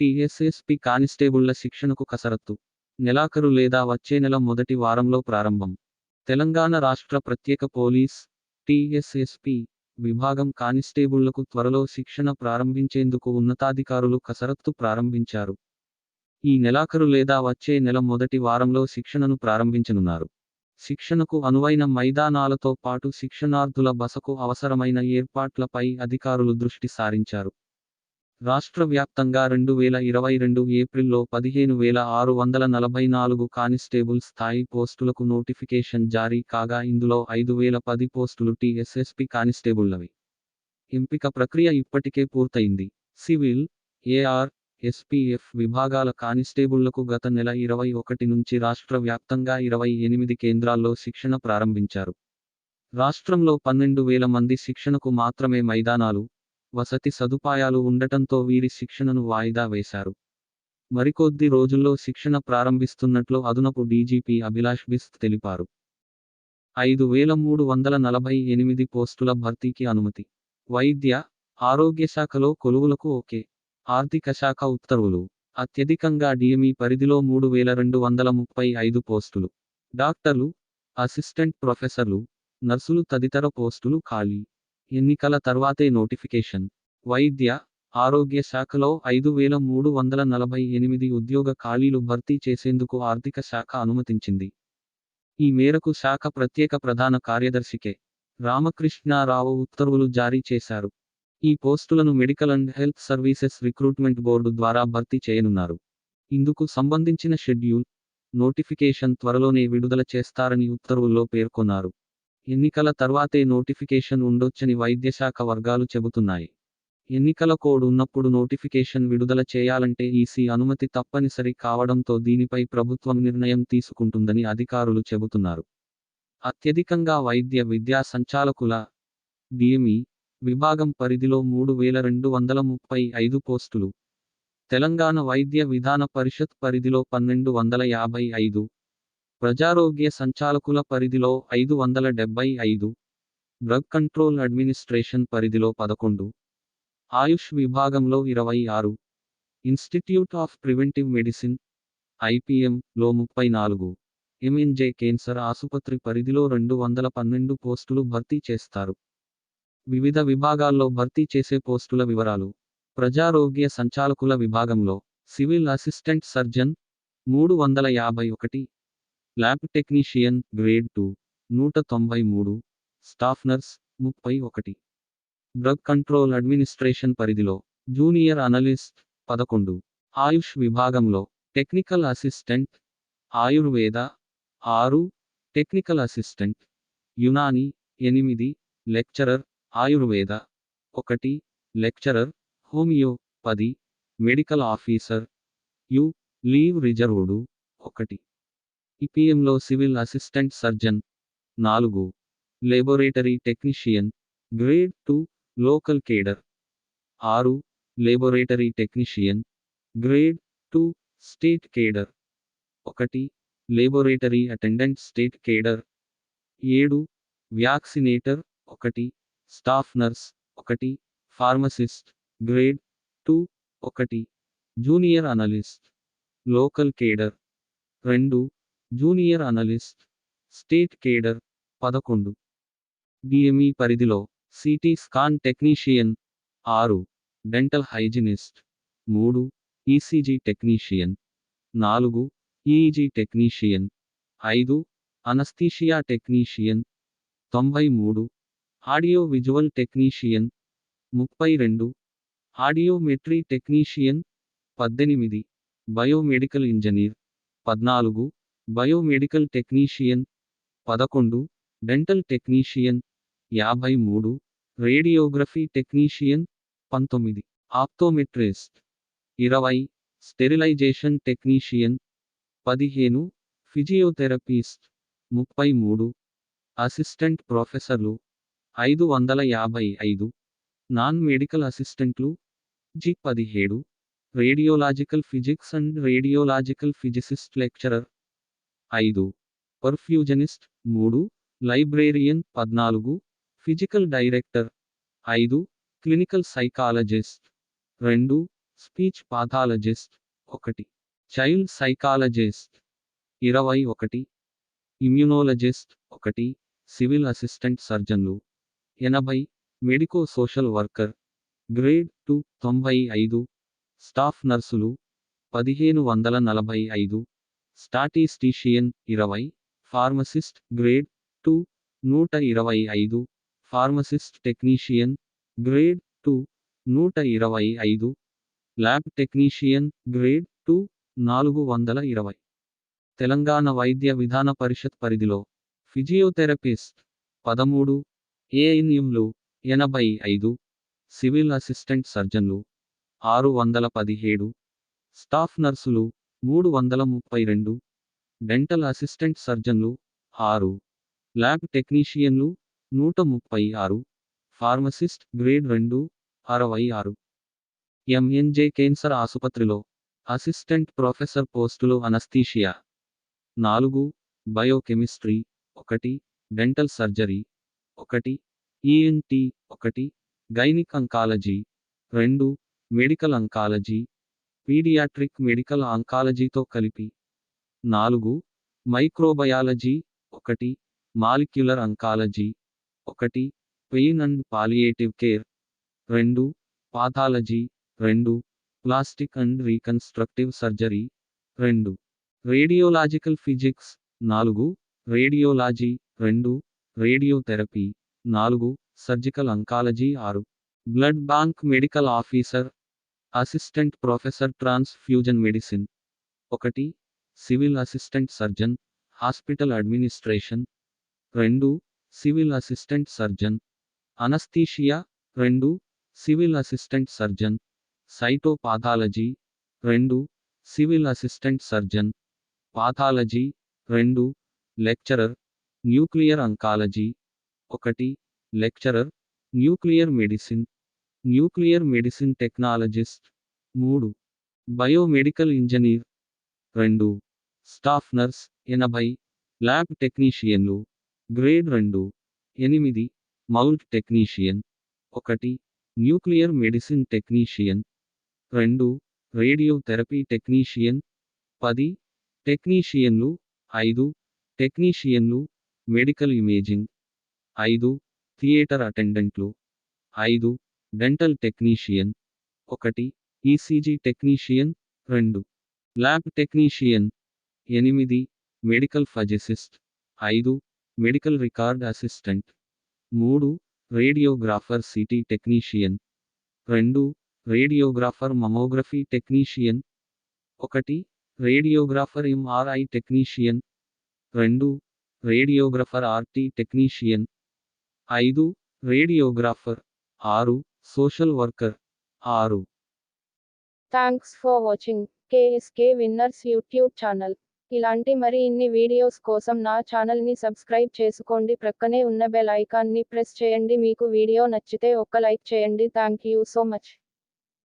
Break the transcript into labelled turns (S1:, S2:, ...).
S1: TSSP కానిస్టేబుళ్ళ శిక్షణకు కసరత్తు. నెలాఖరు లేదా వచ్చే నెల మొదటి వారంలో ప్రారంభం. తెలంగాణ రాష్ట్ర ప్రత్యేక పోలీస్ టీఎస్ఎస్పి విభాగం కానిస్టేబుళ్ళకు త్వరలో శిక్షణ ప్రారంభించేందుకు ఉన్నతాధికారులు కసరత్తు ప్రారంభించారు. ఈ నెలాఖరు లేదా వచ్చే నెల మొదటి వారంలో శిక్షణను ప్రారంభించనున్నారు. శిక్షణకు అనువైన మైదానాలతో పాటు శిక్షణార్థుల బసకు అవసరమైన ఏర్పాట్లపై అధికారులు దృష్టి సారించారు. రాష్ట్ర వ్యాప్తంగా రెండు వేల ఇరవై రెండు ఏప్రిల్లో పదిహేను వేల ఆరు వందల నలభై నాలుగు కానిస్టేబుల్ స్థాయి పోస్టులకు నోటిఫికేషన్ జారీ కాగా ఇందులో ఐదు వేల పది పోస్టులు టీఎస్ఎస్పి కానిస్టేబుళ్ళవి ఎంపిక ప్రక్రియ ఇప్పటికే పూర్తయింది. సివిల్ ఏఆర్ ఎస్పీఎఫ్ విభాగాల కానిస్టేబుళ్ళకు గత నెల ఇరవై ఒకటి నుంచి రాష్ట్ర వ్యాప్తంగా ఇరవై ఎనిమిది కేంద్రాల్లో శిక్షణ ప్రారంభించారు. రాష్ట్రంలో పన్నెండు వేల మంది శిక్షణకు మాత్రమే మైదానాలు వసతి సదుపాయాలు ఉండటంతో వీరి శిక్షణను వాయిదా వేశారు. మరికొద్ది రోజుల్లో శిక్షణ ప్రారంభిస్తున్నట్లు అదునపు డీజీపీ అభిలాష్ బిస్త్ తెలిపారు. ఐదు వేల మూడు వందల నలభై ఎనిమిది పోస్టుల భర్తీకి అనుమతి. వైద్య ఆరోగ్య శాఖలో కొలువులకు ఓకే. ఆర్థిక శాఖ ఉత్తర్వులు. అత్యధికంగా డిఎంఈ పరిధిలో మూడు వేల రెండు వందల ముప్పై ఐదు పోస్టులు. డాక్టర్లు అసిస్టెంట్ ప్రొఫెసర్లు నర్సులు తదితర పోస్టులు ఖాళీ. ఎన్నికల తర్వాతే నోటిఫికేషన్. వైద్య ఆరోగ్య శాఖలో ఐదు వేల మూడు వందల నలభై ఎనిమిది ఉద్యోగ ఖాళీలు భర్తీ చేసేందుకు ఆర్థిక శాఖ అనుమతించింది. ఈ మేరకు శాఖ ప్రత్యేక ప్రధాన కార్యదర్శికే రామకృష్ణారావు ఉత్తర్వులు జారీ చేశారు. ఈ పోస్టులను medical and health services recruitment board ద్వారా భర్తీ చేయనున్నారు. ఇందుకు సంబంధించిన షెడ్యూల్ నోటిఫికేషన్ త్వరలోనే విడుదల చేస్తారని ఉత్తర్వుల్లో పేర్కొన్నారు. ఎన్నికల తర్వాతే నోటిఫికేషన్ ఉండొచ్చని వైద్యశాఖ వర్గాలు చెబుతున్నాయి. ఎన్నికల కోడ్ ఉన్నప్పుడు నోటిఫికేషన్ విడుదల చేయాలంటే ఈసీ అనుమతి తప్పనిసరి కావడంతో దీనిపై ప్రభుత్వం నిర్ణయం తీసుకుంటుందని అధికారులు చెబుతున్నారు. అత్యధికంగా వైద్య విద్యా సంచాలకుల డిఎంఈ విభాగం పరిధిలో మూడు వేల రెండు వందల ముప్పై ఐదు పోస్టులు. తెలంగాణ వైద్య విధాన పరిషత్ పరిధిలో పన్నెండు వందల యాభై ఐదు. ప్రజారోగ్య సంచాలకుల పరిధిలో ఐదు వందల డెబ్బై ఐదు. డ్రగ్ కంట్రోల్ అడ్మినిస్ట్రేషన్ పరిధిలో పదకొండు. ఆయుష్ విభాగంలో ఇరవై ఆరు. Institute of preventive medicine IPM లో ముప్పై నాలుగు. ఎంఎన్జే కేన్సర్ ఆసుపత్రి పరిధిలో రెండు వందల పన్నెండు పోస్టులు భర్తీ చేస్తారు. వివిధ విభాగాల్లో భర్తీ చేసే పోస్టుల వివరాలు. ప్రజారోగ్య సంచాలకుల విభాగంలో సివిల్ అసిస్టెంట్ సర్జన్ మూడు వందల యాభై ఒకటి. ల్యాబ్ టెక్నీషియన్ గ్రేడ్ టూ నూట తొంభై మూడు స్టాఫ్ నర్స్ ముప్పై ఒకటి. డ్రగ్ కంట్రోల్ అడ్మినిస్ట్రేషన్ పరిధిలో జూనియర్ అనలిస్ట్ పదకొండు. ఆయుష్ విభాగంలో టెక్నికల్ అసిస్టెంట్ ఆయుర్వేద ఆరు. టెక్నికల్ అసిస్టెంట్ యునాని ఎనిమిది. లెక్చరర్ ఆయుర్వేద ఒకటి. లెక్చరర్ హోమియో పది. Medical officer U. Leave reserved ఒకటి. ఈపీఎంలో సివిల్ అసిస్టెంట్ సర్జన్. నాలుగు. Laboratory technician. Grade two. Local cadre. ఆరు. Laboratory technician. Grade two. State cadre. ఒకటి. Laboratory attendant state cadre. ఏడు. వ్యాక్సినేటర్. ఒకటి. Staff nurse. ఒకటి. ఫార్మసిస్ట్. Grade two. ఒకటి. Junior analyst. Local cadre. రెండు. జూనియర్ అనలిస్ట్ స్టేట్ కేడర్ పదకొండు. DME పరిధిలో CT scan technician ఆరు. డెంటల్ హైజినిస్ట్ మూడు. ఈసీజీ టెక్నీషియన్ నాలుగు. ఈఈజీ టెక్నీషియన్ ఐదు. అనస్థీషియా టెక్నీషియన్ తొంభై మూడు. ఆడియో విజువల్ టెక్నీషియన్ ముప్పై రెండు. ఆడియోమెట్రీ టెక్నీషియన్ పద్దెనిమిది. బయోమెడికల్ ఇంజనీర్ పద్నాలుగు. బయోమెడికల్ టెక్నీషియన్ పదకొండు డెంటల్ టెక్నీషియన్ యాభై మూడు రేడియోగ్రఫీ టెక్నీషియన్ పంతొమ్మిది. ఆప్తోమెట్రిస్ట్ ఇరవై స్టెరిలైజేషన్ టెక్నీషియన్ పదిహేను ఫిజియోథెరపిస్ట్ ముప్పై మూడు అసిస్టెంట్ ప్రొఫెసర్లు ఐదు వందల యాభై ఐదు నాన్ మెడికల్ అసిస్టెంట్లు జి పదిహేడు radiological physics and radiological physicist lecturer ఐదు పర్ఫ్యూజనిస్ట్ మూడు లైబ్రేరియన్ పద్నాలుగు ఫిజికల్ డైరెక్టర్ ఐదు క్లినికల్ సైకాలజిస్ట్ రెండు స్పీచ్ పాథాలజిస్ట్ ఒకటి చైల్డ్ సైకాలజిస్ట్ ఇరవై ఒకటి ఇమ్యునోలజిస్ట్ ఒకటి సివిల్ అసిస్టెంట్ సర్జన్లు ఎనభై medico social worker grade two తొంభై ఐదు స్టాఫ్ నర్సులు పదిహేను వందల నలభై ఐదు స్టాటిస్టీషియన్ ఇరవై ఫార్మసిస్ట్ గ్రేడ్ టూ నూట ఇరవై ఐదు ఫార్మసిస్ట్ టెక్నీషియన్ గ్రేడ్ టూ నూట ఇరవై ఐదు ల్యాబ్ టెక్నీషియన్ గ్రేడ్ టూ నాలుగు వందల ఇరవై. తెలంగాణ వైద్య విధాన పరిషత్ పరిధిలో ఫిజియోథెరపిస్ట్ పదమూడు ఏఎన్ఎంలు ఎనభై ఐదు సివిల్ అసిస్టెంట్ సర్జన్లు ఆరు వందల పదిహేడు స్టాఫ్ నర్సులు మూడు వందల ముప్పై రెండు. డెంటల్ అసిస్టెంట్ సర్జన్లు ఆరు. ల్యాబ్ టెక్నీషియన్లు నూట ముప్పై ఆరు. ఫార్మసిస్ట్ గ్రేడ్ రెండు అరవై ఆరు. ఎంఎన్జే కేన్సర్ ఆసుపత్రిలో అసిస్టెంట్ ప్రొఫెసర్ పోస్టులు అనస్థీషియా నాలుగు బయోకెమిస్ట్రీ ఒకటి డెంటల్ సర్జరీ ఒకటి ఈఎన్టి ఒకటి గైనిక్ అంకాలజీ రెండు మెడికల్ అంకాలజీ పీడియాట్రిక్ మెడికల్ ఆంకాలజీతో కలిపి. నాలుగు మైక్రోబయాలజీ. ఒకటి మాలిక్యులర్ అంకాలజీ ఒకటి పెయిన్ అండ్ పాలియేటివ్ కేర్. రెండు పాథాలజీ. రెండు ప్లాస్టిక్ అండ్ రీకన్స్ట్రక్టివ్ సర్జరీ. రెండు రేడియోలాజికల్ ఫిజిక్స్. నాలుగు రేడియోలాజీ. రెండు రేడియోథెరపీ. నాలుగు సర్జికల్ అంకాలజీ ఆరు blood bank medical officer. Assistant professor transfusion medicine. ఒకటి civil assistant surgeon hospital administration. రెండు సివిల్ అసిస్టెంట్ సర్జన్. అనస్థీషియా. రెండు సివిల్ అసిస్టెంట్ సర్జన్. సైటోపాథాలజీ. రెండు civil assistant surgeon. Pathology. రెండు lecturer nuclear oncology. ఒకటి lecturer nuclear medicine. Nuclear medicine technologist. మూడు. Biomedical engineer. రెండు. Staff nurse. ఎనభై. Lab టెక్నీషియన్లు. Grade రెండు. ఎనిమిది. Mould technician. ఒకటి. Nuclear medicine technician. రెండు. Radiotherapy technician. పది. టెక్నీషియన్లు. ఐదు. టెక్నీషియన్లు. Medical imaging. ఐదు. థియేటర్ అటెండెంట్లు. ఐదు. డెంటల్ టెక్నీషియన్ ఒకటి. ఈసీజీ టెక్నీషియన్ రెండు. ల్యాబ్ టెక్నీషియన్ ఎనిమిది. మెడికల్ ఫజిసిస్ట్ ఐదు. మెడికల్ రికార్డ్ అసిస్టెంట్ మూడు. రేడియోగ్రాఫర్ సిటీ టెక్నీషియన్ రెండు. రేడియోగ్రాఫర్ మమోగ్రఫీ టెక్నీషియన్ ఒకటి. రేడియోగ్రాఫర్ ఎంఆర్ఐ టెక్నీషియన్ రెండు. రేడియోగ్రాఫర్ ఆర్టీ టెక్నీషియన్ ఐదు. రేడియోగ్రాఫర్ ఆరు. Social worker. ఆరు.
S2: Thanks for watching. KSK winners YouTube channel. ఇలాంటి మరి ఇన్ని వీడియోస్ కోసం నా ఛానల్ని సబ్స్క్రైబ్ చేసుకోండి. ప్రక్కనే ఉన్న బెల్ ఐకాన్ని ప్రెస్ చేయండి. మీకు వీడియో నచ్చితే ఒక్క లైక్ చేయండి. Thank you so much.